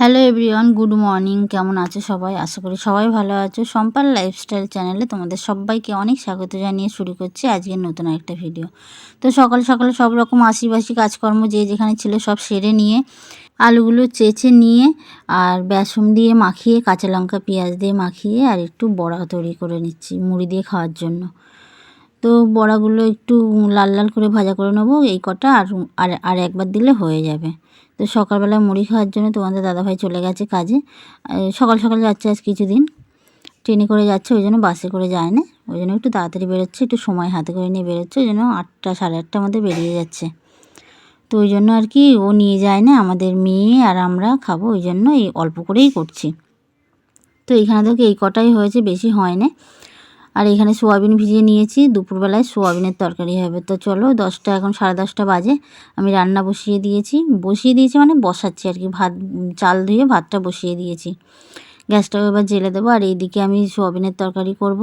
Hello everyone good morning কেমন আছো সবাই? আশা করি সবাই ভালো আছো। সম্পার লাইফস্টাইল চ্যানেলে তোমাদের সবাইকে অনেক স্বাগত জানিয়ে শুরু করছি আজকের নতুন একটা ভিডিও তো সকাল সকালে সব রকম আশিবাসী কাজকর্ম যে যেখানে ছিল সব সেরে নিয়ে, আলুগুলো চেঁচে নিয়ে আর বেসন দিয়ে মাখিয়ে, কাঁচা লঙ্কা, পেঁয়াজ দিয়ে মাখিয়ে আর একটু বড়া তৈরি করে নিচ্ছি মুড়ি দিয়ে খাওয়ার জন্য। তো বড়াগুলো একটু লাল লাল করে ভাজা করে নেব এই কটা আর আর আর একবার দিলে হয়ে যাবে। তো সকালবেলা মুড়ি খাওয়ার জন্য তোমাদের দাদাভাই চলে গেছে কাজে। সকাল সকাল যাচ্ছে আজ কিছুদিন। ট্রেনে করে যাচ্ছে, ওই জন্য বাসে করে যায় না ওই জন্য একটু তাড়াতাড়ি বেরোচ্ছে, একটু সময় হাতে করে নিয়ে বেরোচ্ছে, ওই জন্য আটটা সাড়ে আটটার মধ্যে বেরিয়ে যাচ্ছে। তো ওই জন্য আর কি ও নিয়ে যায় না, আমাদের মেয়ে আর আমরা খাব, ওই জন্য এই অল্প করেই করছি। তো এখানে দেখো এই কটাই হয়েছে, বেশি হয় না আর এখানে সোয়াবিন ভিজিয়ে নিয়েছি, দুপুরবেলায় সোয়াবিনের তরকারি হবে। তো চলো দশটা, এখন সাড়ে দশটা বাজে। আমি রান্না বসিয়ে দিয়েছি। বসিয়ে দিয়েছি মানে বসাচ্ছি আর কি, ভাত, চাল ধুয়ে ভাতটা বসিয়ে দিয়েছি। গ্যাসটাও এবার জেলে দেবো আর এইদিকে আমি সোয়াবিনের তরকারি করব।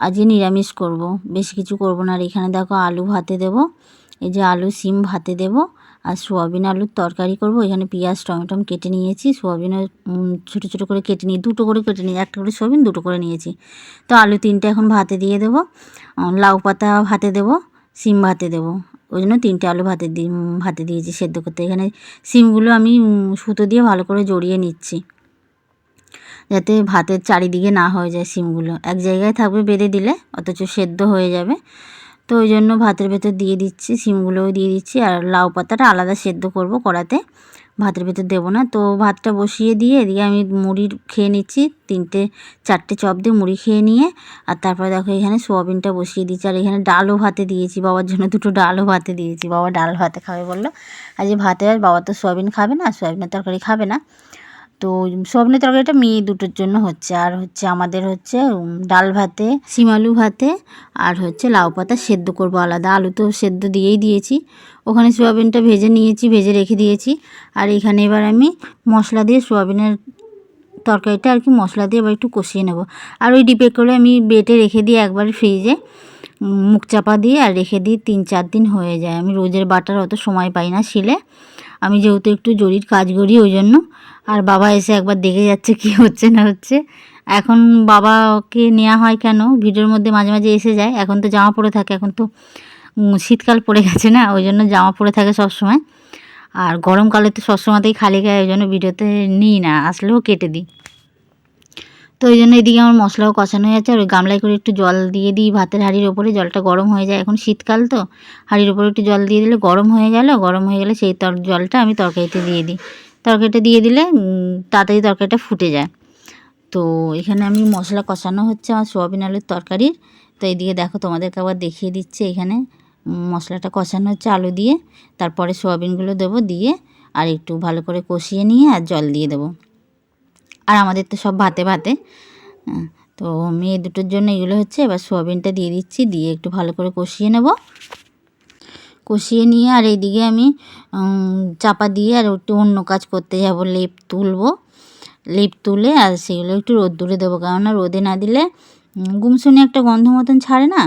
আজকে নিরামিষ করব, বেশি কিছু করব না। আর এখানে দেখো আলু ভাতে দেবো, এই যে আলু, সিম ভাতে দেবো। আর সোয়াবিন আলুর তরকারি করব। এখানে পেঁয়াজ টমেটম কেটে নিয়েছি। সোয়াবিনও ছোটো ছোটো করে কেটে নিয়ে, দুটো করে কেটে নিয়ে, একটা করে সোয়াবিন, দুটো করে নিয়েছি। তো আলু তিনটে এখন ভাতে দিয়ে দেবো। লাউ পাতা ভাতে দেবো, সিম ভাতে দেবো। ওই জন্য তিনটে আলু ভাতে দিয়ে ভাতে দিয়েছি সেদ্ধ করতে। এখানে সিমগুলো আমি সুতো দিয়ে ভালো করে জড়িয়ে নিচ্ছি। যাতে ভাতের চারিদিকে না হয়ে যায় সিমগুলো। এক জায়গায় থাকবে বেঁধে দিলে, অথচ সেদ্ধ হয়ে যাবে। তো ওই জন্য ভাতের ভেতর দিয়ে দিচ্ছি সিমগুলোও দিয়ে দিচ্ছি আর লাউ পাতাটা আলাদা সেদ্ধ করব কড়াতে। ভাতের ভেতর দেবো না, তো ভাতটা বসিয়ে দিয়ে এদিকে আমি মুড়ি খেয়ে নিচ্ছি, তিনটে, চারটে চপ দিয়ে মুড়ি খেয়ে নিয়ে। আর তারপরে দেখো এখানে সোয়াবিনটা বসিয়ে দিচ্ছি আর এখানে ডালও ভাতে দিয়েছি, বাবার জন্য দুটো ডালও ভাতে দিয়েছি, বাবা ডাল ভাতে খাবে বলল। আর যে ভাতে আর বাবা তো সোয়াবিন খাবে না সোয়াবিনের তরকারি খাবে না। তো সবনের তরকারিটা মেয়ে দুটোর জন্য হচ্ছে। আর হচ্ছে আমাদের হচ্ছে ডাল ভাতে শিম আলু ভাতে, আর হচ্ছে লাউ পাতা সেদ্ধ করব আলাদা। আলু তো সেদ্ধ দিয়েই দিয়েছি। ওখানে সোয়াবিনটা ভেজে নিয়েছি, ভেজে রেখে দিয়েছি। আর এখানে এবার আমি মশলা দিয়ে সোয়াবিনের তরকারিটা আর কি মশলা দিয়ে এবার একটু কষিয়ে নেব। আর ওই ডিপে করে আমি বেটে রেখে দিই একবার ফ্রিজে। মুখ চাপা দিয়ে আর রেখে দিই তিন চার দিন হয়ে যায়। আমি রোজের বাটার অত সময় পাই না শিলে। আমি যেহেতু একটু জরির কাজ করি ওই জন্য আর বাবা এসে একবার দেখে যাচ্ছে কি হচ্ছে না হচ্ছে। এখন বাবাকে নেওয়া হয় কেন? ভিডিওর মধ্যে মাঝে মাঝে এসে যায়। এখন তো জামা পরে থাকে, এখন তো শীতকাল পড়ে গেছে না ওই জন্য জামা পরে থাকে সবসময়। আর গরমকালে তো সবসময়তেই খালি গায়ে ওই জন্য ভিডিওতে নিই না, আসলেও কেটে দিই। তো ওই জন্য এদিকে আমার মশলাও কষানো হয়ে যাচ্ছে, আর ওই গামলায় করে একটু জল দিয়ে দিই। ভাতের হাঁড়ির ওপরে জলটা গরম হয়ে যায় এখন শীতকাল তো। হাঁড়ির ওপরে একটু জল দিয়ে দিলে গরম হয়ে গেল, গরম হয়ে গেলে সেই তর জলটা আমি তরকারিতে দিয়ে দিই। তরকারিটা দিয়ে দিলে তাড়াতাড়ি তরকারিটা ফুটে যায়। তো এখানে আমি মশলা কষানো হচ্ছে আমার সোয়াবিন আলুর তরকারির তো এইদিকে দেখো তোমাদেরকে আবার দেখিয়ে দিচ্ছে এখানে মশলাটা কষানো হচ্ছে আলু দিয়ে। তারপরে সোয়াবিনগুলো দেবো দিয়ে, আর একটু ভালো করে কষিয়ে নিয়ে আর জল দিয়ে দেবো। আর আমাদের তো সব ভাতে ভাতে। তো মেয়ে দুটোর জন্য এগুলো হচ্ছে, এবার সোয়াবিনটা দিয়ে দিচ্ছি, দিয়ে একটু ভালো করে কষিয়ে নেব। কষিয়ে নিয়ে আর এইদিকে আমি চাপা দিয়ে আর একটু অন্য কাজ করতে যাব, লেপ তুলবো। লেপ তুলে আর সেগুলো একটু রোদ্দুরে দেবো, কেননা রোদে না দিলে গুমসুনি একটা গন্ধ মতন ছাড়ে না,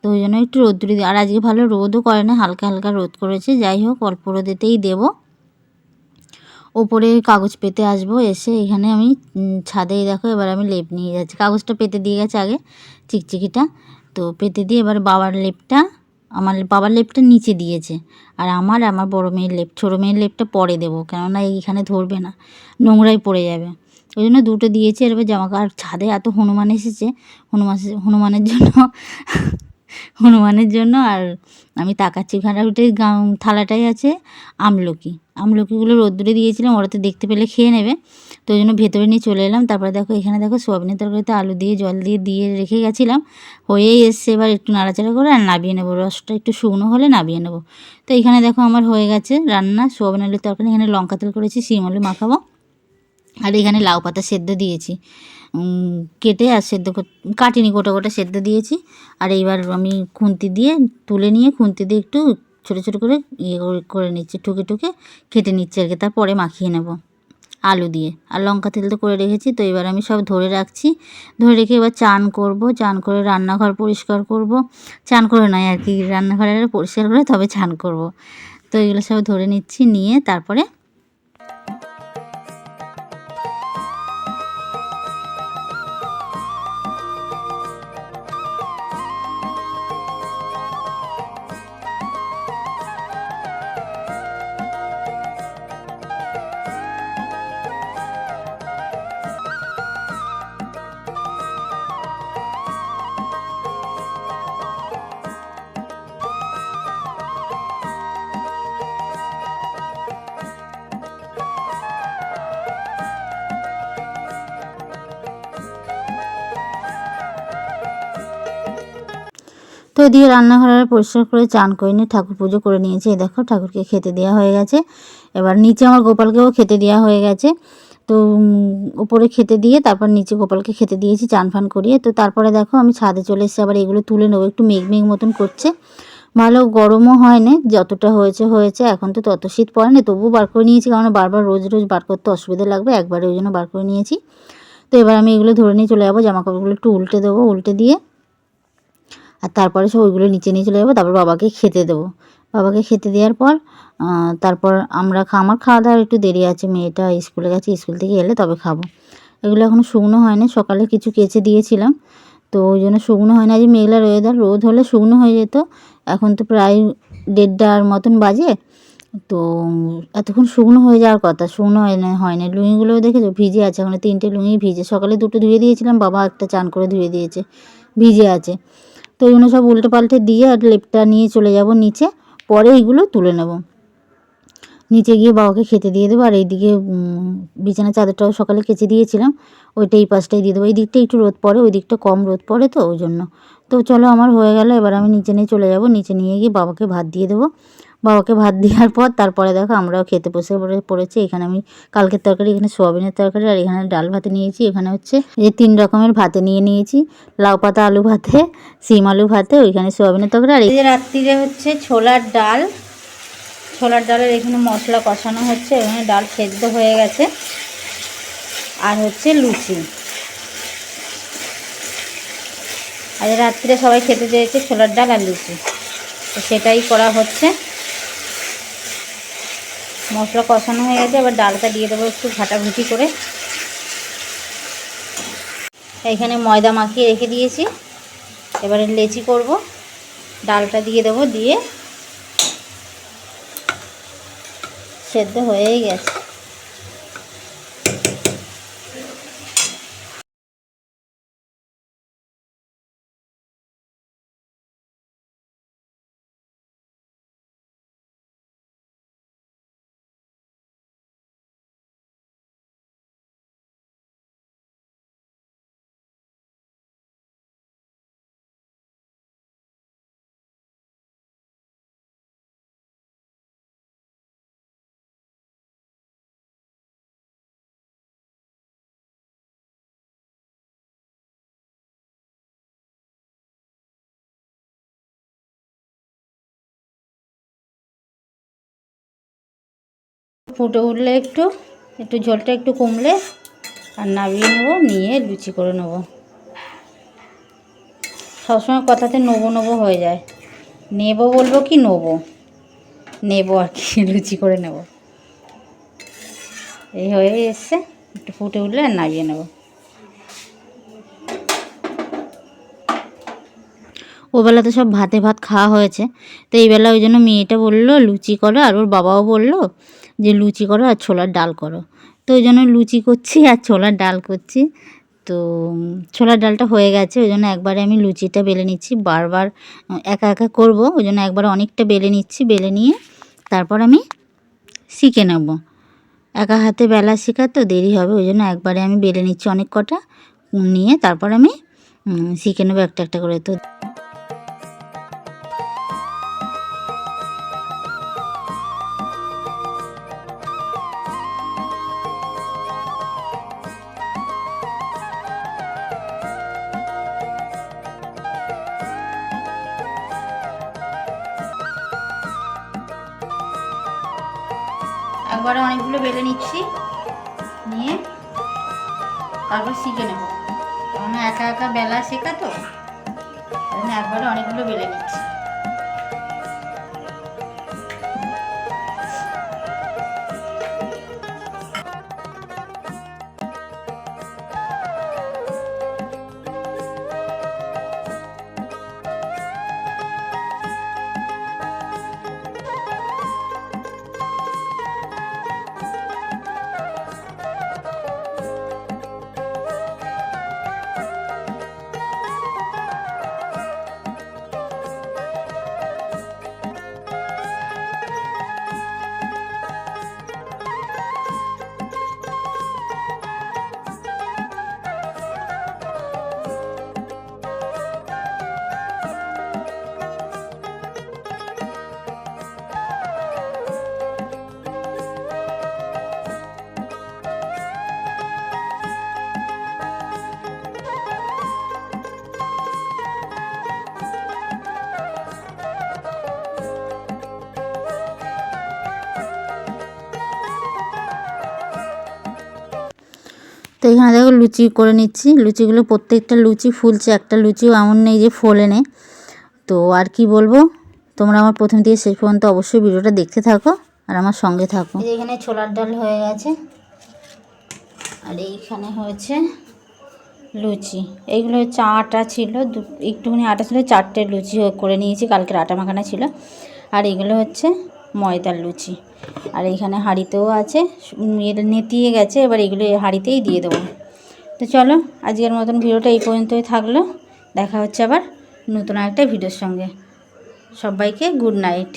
তো ওই জন্য একটু রোদ্দুরে দিই আর আজকে ভালো রোদও করে না, হালকা হালকা রোদ করেছে, যাই হোক অল্প রোদেতেই দেবো। ওপরে কাগজ পেতে আসব, এসে এখানে আমি ছাদেই দেখো, এবার আমি লেপ নিয়ে যাচ্ছি। কাগজটা পেতে দিয়ে গেছে আগে, চিকচিকিটা। তো পেতে দিয়ে এবার বাবার লেপটা, আমার বাবার লেপটা নিচে দিয়েছে। আর আমার আমার বড় মেয়ের লেপ, ছোটো মেয়ের লেপটা পরে দেবো, কেননা এইখানে ধরবে না, নোংরাই পড়ে যাবে। ওই জন্য দুটো দিয়েছে এবার জামা আর ছাদে এত হনুমান এসেছে, হনুমান, হনুমানের জন্য হনুমানের জন্য, আর আমি তাকাচ্ছি ওটা থালাটাই আছে আমলকি। আমলকিগুলো রোদ্দুরে দিয়েছিলাম, ওরা তো দেখতে পেলে খেয়ে নেবে। তো ওই জন্য ভেতরে নিয়ে চলে এলাম। তারপরে দেখো, এখানে দেখো সোয়াবিনের তরকারিতে আলু দিয়ে, জল দিয়ে দিয়ে রেখে গেছিলাম। হয়েই এসছে, এবার একটু নাড়াচাড়া করে আর নাবিয়ে নেব। রসটা একটু শুকনো হলে নাবিয়ে নেব। তো এখানে দেখো আমার হয়ে গেছে রান্না, সোয়াবিন আলুর তরকারি। এখানে লঙ্কা তেল করেছি, শিম আলু মাখাবো। আর এখানে লাউ পাতা সেদ্ধ দিয়েছি। কেটে আর সেদ্ধ কাটিনি গোটা গোটা সেদ্ধ দিয়েছি। আর এইবার আমি খুন্তি দিয়ে তুলে নিয়ে খুন্তি দিয়ে একটু ছোটো ছোটো করে ইয়ে করে নিচ্ছি, ঠুকে ঠুকে কেটে নিচ্ছি আর কি। তারপরে মাখিয়ে নেব আলু দিয়ে। আর লঙ্কা তেল তো করে রেখেছি, তো এবার আমি সব ধরে রাখছি। ধরে রেখে এবার চান করব, চান করে রান্নাঘর পরিষ্কার করব। চান করে নয় আর কি, রান্নাঘরে পরিষ্কার করে তবে চান করব। তো এগুলো সব ধরে নিচ্ছি, নিয়ে তারপরে তো এদিকে রান্নাঘর আর পরিষ্কার করে চান করে নিয়ে ঠাকুর পুজো করে নিয়েছি। দেখো, ঠাকুরকে খেতে দেওয়া হয়ে গেছে। এবার নিচে আমার গোপালকেও খেতে দেওয়া হয়ে গেছে। তো উপরে খেতে দিয়ে তারপর নিচে গোপালকে খেতে দিয়েছি, চান ফান করিয়ে। তো তারপরে দেখো, আমি ছাদে চলে এসেছি, আবার এগুলো তুলে নেব। একটু মেঘ মেঘ মতন করছে। ভালো গরমও হয় না যতটা হয়েছে হয়েছে। এখন তো তত শীত পড়ে না, তবুও বার করে নিয়েছি, কারণ বারবার রোজ রোজ বার করতে অসুবিধা লাগবে। একবারে ওই জন্য বার করে নিয়েছি। তো এবার আমি এগুলো ধরে নিয়ে চলে যাব জামা কাপড়গুলো একটু উল্টে দেবো, উল্টে দিয়ে আর তারপরে সব ওইগুলো নিচে নিয়ে চলে যাব, তারপর বাবাকে খেতে দেবো। বাবাকে খেতে দেওয়ার পর তারপর আমরা আমার খাওয়া দাওয়ার একটু দেরি আছে, মেয়েটা স্কুলে গেছে, স্কুল থেকে এলে তবে খাব। এগুলো এখনও শুকনো হয় না সকালে কিছু কেচে দিয়েছিলাম। তো ওই জন্য শুকনো হয় না যে মেঘলা ওয়েদার রোদ হলে শুকনো হয়ে যেত। এখন তো প্রায় দেড়টার মতন বাজে। তো এতক্ষণ শুকনো হয়ে যাওয়ার কথা, শুকনো হয় না হয় না লুঙিগুলো দেখেছ? ভিজে আছে এখন তিনটে লুঙি ভিজে। সকালে দুটো ধুয়ে দিয়েছিলাম, বাবা একটা চান করে ধুয়ে দিয়েছে। ভিজে আছে। তো এইগুলো সব উল্টে পাল্টে দিয়ে আর লেপটা নিয়ে চলে যাব নিচে, পরে এইগুলো তুলে নেব। নিচে গিয়ে বাবাকে খেতে দিয়ে দেবো, আর এইদিকে বিছানা চাদরটাও সকালে কেচে দিয়েছিলাম, ওইটা এই পাশটাই দিয়ে দেবো। এই দিকটা একটু রোদ পড়ে, ওই দিকটা কম রোদ পড়ে তো, ওই জন্য। তো চলো আমার হয়ে গেল, এবার আমি নিচে নিয়ে চলে যাব, নিচে নিয়ে গিয়ে বাবাকে ভাত দিয়ে দেবো। বাবাকে ভাত দেওয়ার পর তারপরে দেখো আমরাও খেতে বসে পড়েছি। এখানে আমি কালকের তরকারি, এখানে সোয়াবিনের তরকারি আর এখানে ডাল ভাতে নিয়েছি। এখানে হচ্ছে এই তিন রকমের ভাতে নিয়ে নিয়েছি। লাউ পাতা, আলু ভাতে, সিম আলু ভাতে, ওইখানে সোয়াবিনের তরকারি আর এই যে রাত্রিরে হচ্ছে ছোলার ডাল। ছোলার ডালের এখানে মশলা কষানো হচ্ছে, এখানে ডাল সেদ্ধ হয়ে গেছে। আর হচ্ছে লুচি। আজ রাত্রে সবাই খেতে চেয়েছে ছোলার ডাল আর লুচি। তো সেটাই করা হচ্ছে। মশলা কষানো হয়ে গেছে, এবার ডালটা দিয়ে দেবো একটু ঘাটাঘুটি করে। এখানে ময়দা মাখিয়ে রেখে দিয়েছি, এবারে লেচি করব। ডালটা দিয়ে দেবো, দিয়ে সেদ্ধ হয়েই গেছে। ফুটে উঠলে একটু একটু ঝোলটা একটু কমলে আর নামিয়ে নেব, নিয়ে লুচি করে নেব। সবসময় কথাতে নেব নেব হয়ে যায়। নেব বলব কি নেব? নেব আর কি, লুচি করে নেব। এই হয়ে এসছে, একটু ফুটে উঠলে আর নামিয়ে নেব। ওবেলা তো সব ভাতে ভাত খাওয়া হয়েছে, তো এই বেলা ওই জন্য মেয়েটা বলল, লুচি করো, আর ওর বাবাও বলল যে লুচি করো আর ছোলার ডাল করো। তো ওই জন্য লুচি করছি আর ছোলার ডাল করছি। তো ছোলার ডালটা হয়ে গেছে, ওই জন্য একবারে আমি লুচিটা বেলে নিচ্ছি। বারবার একা একা করব, ওই জন্য একবার অনেকটা বেলে নিচ্ছি, বেলে নিয়ে তারপর আমি শিখে নেব। একা হাতে বেলা শেখা তো দেরি হবে, ওই জন্য একবারে আমি বেলে নিচ্ছি অনেক কটা, নিয়ে তারপর আমি শিখে নেব একটা একটা করে। তো একবারে অনেকগুলো বেলে নিচ্ছি। নিয়ে তারপর শিখে নেব। কারণ একা একা বেলা শেখা তো একবারে অনেকগুলো বেলে নিচ্ছি। তো এখানে দেখো লুচি করে নিচ্ছি। লুচিগুলো প্রত্যেকটা লুচি ফুলছে, একটা লুচিও এমন নেই যে ফোলে নে তো আর কি বলব? তোমরা আমার প্রথম থেকে শেষ পর্যন্ত অবশ্যই ভিডিওটা দেখতে থাকো আর আমার সঙ্গে থাকো। এখানে ছোলার ডাল হয়ে গেছে। আর এইখানে হয়েছে লুচি। এইগুলো হচ্ছে আটা ছিল, দু- একটুখানি আটা ছিল, চারটে লুচি করে নিয়েছি, কালকের আটা মাখানা ছিল। আর এগুলো হচ্ছে ময়দার লুচি। আর এইখানে হাঁড়িতেও আছে নেতিয়ে গেছে, এবার এগুলো হাঁড়িতেই দিয়ে দেবো। তো চলো, আজকের মতন ভিডিওটা এই পর্যন্তই থাকল। দেখা হচ্ছে আবার নতুন একটা ভিডিওর সঙ্গে। সবাইকে গুড নাইট।